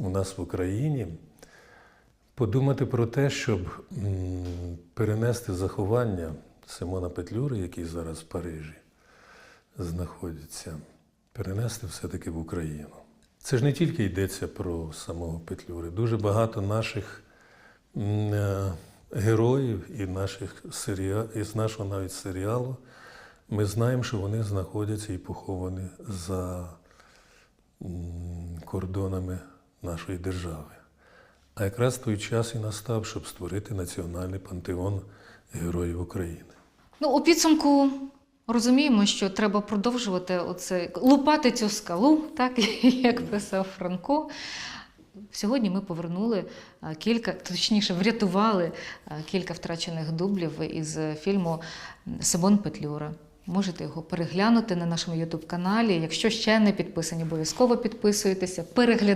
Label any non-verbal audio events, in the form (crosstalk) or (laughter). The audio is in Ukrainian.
у нас в Україні, подумати про те, щоб перенести заховання Симона Петлюри, який зараз в Парижі знаходиться, перенести все-таки в Україну. Це ж не тільки йдеться про самого Петлюри. Дуже багато наших е, героїв і наших серіа... із нашого навіть серіалу. Ми знаємо, що вони знаходяться і поховані за кордонами нашої держави. А якраз той час і настав, щоб створити національний пантеон героїв України. Ну, у підсумку розуміємо, що треба продовжувати оце, лупати цю скалу, так (laughs) як писав Франко. Сьогодні ми повернули кілька, точніше, врятували кілька втрачених дублів із фільму Симон Петлюра. Можете його переглянути на нашому Ютуб каналі. Якщо ще не підписані, обов'язково підписуйтеся, переглядайте.